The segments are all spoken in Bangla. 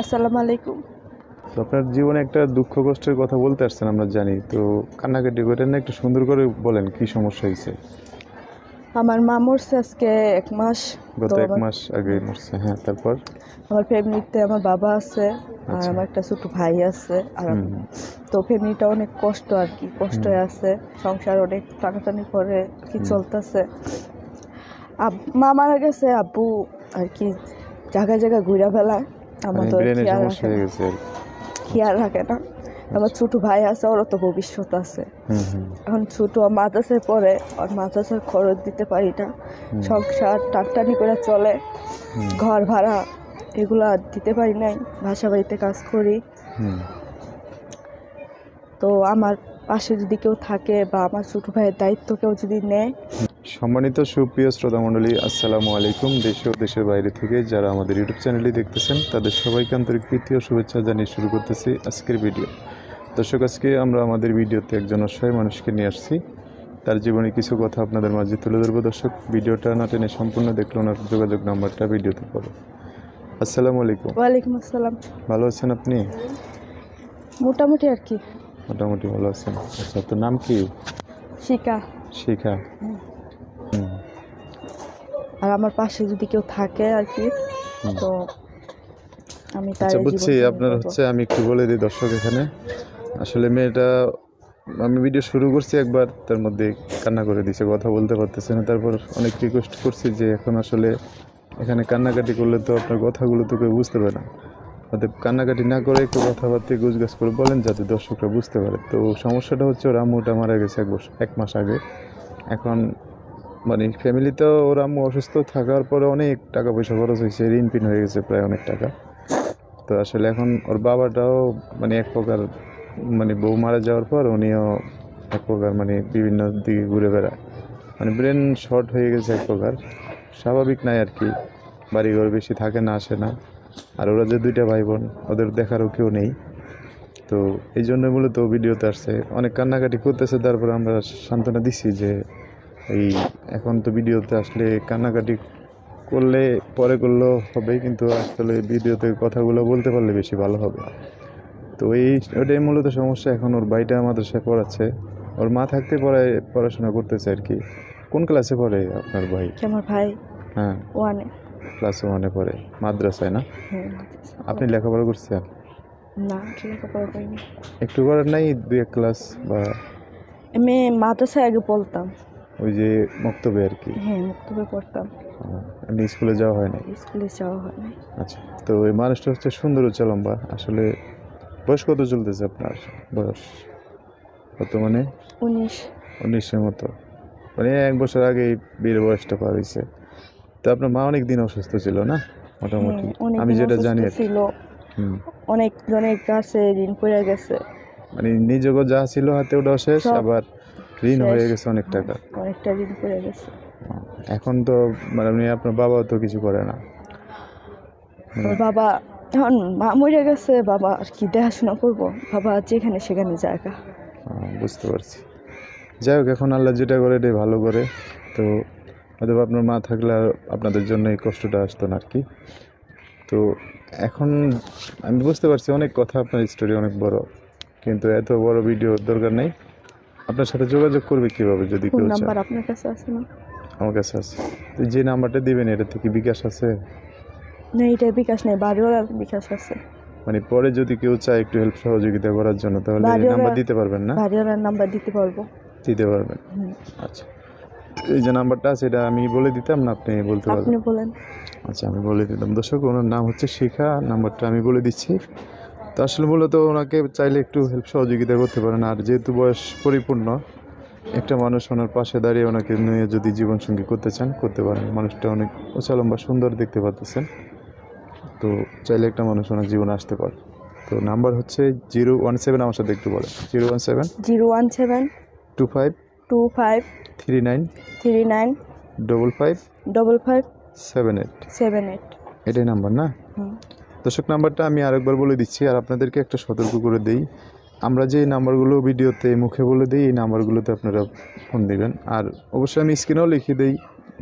আসসালামু আলাইকুম। তো আপনার জীবনে একটা দুঃখ কষ্টের কথা বলতে আসছেন আমরা জানি। তো কান্নাকাটি করেন না একটু সুন্দর করে বলেন কি সমস্যা হয়েছে? আমার মা মরছে আজকে এক মাস গত এক মাস আগে মরছে হ্যাঁ তারপর? আমার ফ্যামিলিতে আমার বাবা আছে আর আচ্ছা। আমার একটা ছোট ভাই আছে আর। তো ফ্যামিলিটা অনেক কষ্ট আর কি কষ্টে আছে সংসার অনেক টানাটানি করে কি। চলতেছে। মা মারা গেছে আব্বু আর কি জায়গায় জায়গায় ঘুরে মানে আমাদের ব্রেনের খেয়াল রাখে না। খেয়াল রাখে না। আমার ছোট ভাই আছে ওরও তো ভবিষ্যৎ আছে। এখন ছোট মাদ্রাসায় পড়ে আর মাদ্রাসার খরচ দিতে পারি না। সংসার টানটানি করে চলে। ঘর ভাড়া এগুলো আর দিতে পারি নাই। বাসা বাড়িতে কাজ করি। তো আমার পাশে যদি কেউ থাকে বা আমার ছোটো ভাইয়ের দায়িত্ব কেউ যদি নেয়। সম্মানিত সুপ্রিয় শ্রোতা মণ্ডলী আসসালামু আলাইকুম। দেশ ও দেশের বাইরে থেকে যারা আমাদের ইউটিউব চ্যানেলটি দেখতেছেন তাদের সবাইকে আন্তরিক প্রীতি ও শুভেচ্ছা জানিয়ে শুরু করতেছি আজকের ভিডিও। দর্শক আজকে আমরা আমাদের ভিডিওতে একজন অসহায় মানুষকে নিয়ে আসছি। তার জীবনে কিছু কথা আপনাদের মাঝে তুলে ধরবো। দর্শক ভিডিওটা না টেনে সম্পূর্ণ দেখল ওনার যোগাযোগ নাম্বারটা ভিডিওতে পড়ো। আসসালামু আলাইকুম। ওয়ালাইকুম আসসালাম। ভালো আছেন আপনি? মোটামুটি আর কি। মোটামুটি ভালো আছেন আচ্ছা তো নাম কি? শিখা। হুম। আর আমার পাশে যদি কেউ থাকে আর কি তো আমি তার আচ্ছা বুঝছি আপনার হচ্ছে আমি একটু বলে দিই দর্শক এখানে। আসলে মেয়েটা আমি ভিডিও শুরু করছি একবার তার মধ্যে কান্না করে দিছে কথা বলতে পারতেছে না। তারপর অনেক রিকোয়েস্ট করছি যে এখন আসলে এখানে কান্নাকাটি করলে তো আপনার কথাগুলো তো কেউ বুঝতে পারে না। অতএব কান্নাকাটি না করে একটু কথাবার্তা গুজগাছ করে বলেন যাতে দর্শকরা বুঝতে পারে। তো সমস্যাটা হচ্ছে ওর আম্মুটা মারা গেছে এক বছর, এক মাস আগে। এখন মানে ফ্যামিলিতেও ওর আম্মু অসুস্থ থাকার পরে অনেক টাকা পয়সা খরচ হয়েছে ঋণ পিন হয়ে গেছে প্রায় অনেক টাকা। তো আসলে এখন ওর বাবাটাও মানে এক প্রকার মানে বউ মারা যাওয়ার পর উনিও এক প্রকার মানে বিভিন্ন দিকে ঘুরে বেড়ায়। মানে ব্রেন শর্ট হয়ে গেছে এক প্রকার। স্বাভাবিক নাই আর কি, বাড়িঘর বেশি থাকে না, আসে না। আর ওরা যে দুইটা ভাই বোন ওদের দেখারও কেউ নেই। তো এই জন্য মূলত ভিডিওতে আসছে। অনেক কান্নাকাটি করতেছে তারপর আমরা সান্ত্বনা দিছি যে এই এখন তো ভিডিওতে আসলে কান্নাকাটি করলে পরে করলেও হবে কিন্তু আসলে ভিডিওতে কথাগুলো বলতে পারলে বেশি ভালো হবে। তো এই ওটাই মূলত সমস্যা। এখন ওর ভাইটা মাদ্রাসায় পড়াচ্ছে। ওর মা থাকতে পড়ায় পড়াশোনা করতেছে আর কি। কোন ক্লাসে পড়ে আপনার ভাই? আমার ভাই? হ্যাঁ। ওয়ানে ক্লাস ওয়ানে পড়ে। মাদ্রাসায় না? আপনি লেখাপড়া করছেন? না লেখাপড়া করিনি। একটু করার নাই দুই এক ক্লাস বা? আমি মাদ্রাসায় আগে বলতাম ওই যে বক্তব্য আর কি? হ্যাঁ মুক্তবে পড়তাম। এমনি স্কুলে যাওয়া হয় না স্কুলে যাওয়া হয় না আচ্ছা তো এই মানুষটা হচ্ছে সুন্দর উচ্চা লম্বা আসলে বয়স কত চলতেছে আপনার বয়স? কত মানে উনিশ। উনিশের মতো। মানে এক বছর আগেই বিয়ের বয়সটা পার হয়েছে তো আপনার মা অনেক দিন অসুস্থ ছিল না মোটামুটি? হ্যাঁ, আমি যেটা জানি ছিল। অনেক জনের কাছে ঋণ পড়ে গেছে। মানে নিজেকে যা ছিল হাতে ওটা শেষ আবার ঋণ হয়ে গেছে অনেক টাকা। অনেকটা ঋণ পড়ে গেছে। এখন তো মানে আপনার বাবাও তো কিছু করে না। বাবা এখন মা মরে গেছে বাবা আর কি দেখাশোনা করব? বাবা যেখানে সেখানে জায়গা বুঝতে পারছি। যাই হোক এখন আল্লাহ যেটা করে এটাই ভালো করে। তো হয়তো আপনার মা থাকলে আপনাদের জন্য এই কষ্টটা আসতো না আর কি। তো এখন আমি বুঝতে পারছি অনেক কথা আপনার স্টোরি অনেক বড়। কিন্তু এত বড় ভিডিও দরকার নেই। আপনার সাথে যোগাযোগ করবে কীভাবে যদি কেউ নাম্বার আপনার কাছে আছে না? আমার কাছে আছে। তো যে নাম্বারটা দিবেন এটা থেকে বিকাশ আছে? না এটা বিকাশ নেই বাড়িওয়ালার বিকাশ আছে। মানে পরে যদি কেউ চায় একটু হেল্প সহযোগিতা করার জন্য তাহলে নাম্বার দিতে পারবেন না? বাড়িওয়ালার নাম্বার দিতে পারব। দিতে পারবেন। আচ্ছা। এই যে নাম্বারটা আছে এটা আমি বলে দিতাম না আপনি বলতে পারবেন। আপনি বলেন। আচ্ছা আমি বলে দিতাম। দর্শক ওনার নাম হচ্ছে শিখা নাম্বারটা আমি বলে দিচ্ছি। তো আসলে মূলত ওনাকে চাইলে একটু হেল্প সহযোগিতা করতে পারেন। আর যেহেতু বয়স পরিপূর্ণ একটা মানুষ ওনার পাশে দাঁড়িয়ে ওনাকে নিয়ে যদি জীবনসঙ্গী করতে চান করতে পারেন। মানুষটা অনেক উঁচা লম্বা সুন্দর দেখতে পাচ্ছেন তো চাইলে একটা মানুষ ওনার জীবনে আসতে পারে। তো নাম্বার হচ্ছে জিরো ওয়ান সেভেন আমার সাথে একটু বলেন। Zero one seven zero one seven two five two five three nine three nine double five double five seven eight seven eight এটাই নাম্বার না? দর্শক নাম্বারটা আমি আরেকবার বলে দিচ্ছি আর আপনাদেরকে একটা সতর্ক করে দিই। আমরা যে নাম্বারগুলো ভিডিওতে মুখে বলে দিই এই নাম্বারগুলোতে আপনারা ফোন দিবেন। আর অবশ্যই আমি স্ক্রিনেও লিখে দিই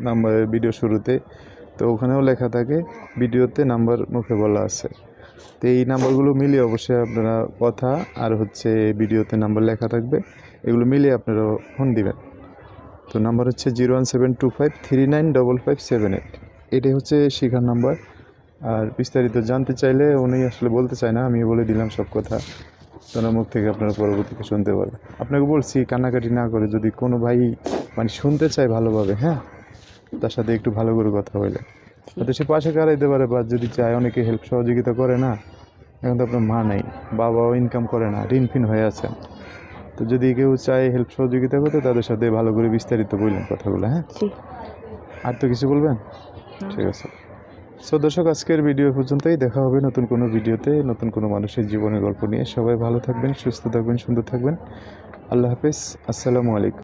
নাম্বার ভিডিও শুরুতে। তো ওখানেও লেখা থাকে ভিডিওতে নাম্বার মুখে বলা আছে। তো এই নাম্বারগুলো মিলিয়ে অবশ্যই আপনারা কথা আর হচ্ছে ভিডিওতে নাম্বার লেখা থাকবে। এগুলো মিলিয়ে আপনারা ফোন দিবেন। তো নাম্বার হচ্ছে zero one seven two five three nine double five seven eight. এটাই হচ্ছে শিখার নাম্বার। আর বিস্তারিত জানতে চাইলে উনি আসলে বলতে চায় না আমি বলে দিলাম সব কথা। ওনার মুখ থেকে আপনারা পরবর্তীতে শুনতে পারবেন। আপনাকে বলছি কান্নাকাটি না করে যদি কোনো ভাই মানে শুনতে চায় ভালোভাবে হ্যাঁ? তার সাথে একটু ভালো করে কথা বলে। হয়তো সে পাশে কারাইতে পারে বা যদি চায় অনেকে হেল্প সহযোগিতা করে না। এখন তো আপনার মা নেই বাবাও ইনকাম করে না ঋণ ফিন হয়ে আছে তো যদি কেউ চায় হেল্প সহযোগিতা করতে তাদের সাথে ভালো করে বিস্তারিত বললেন কথাগুলো হ্যাঁ? আর তো কিছু বলবেন? ঠিক আছে। সো দর্শক আজকের ভিডিও পর্যন্তই। দেখা হবে নতুন কোনো ভিডিওতে নতুন কোনো মানুষের জীবনের গল্প নিয়ে। সবাই ভালো থাকবেন সুস্থ থাকবেন সুন্দর থাকবেন। আল্লাহ হাফিজ। আসসালামু আলাইকুম।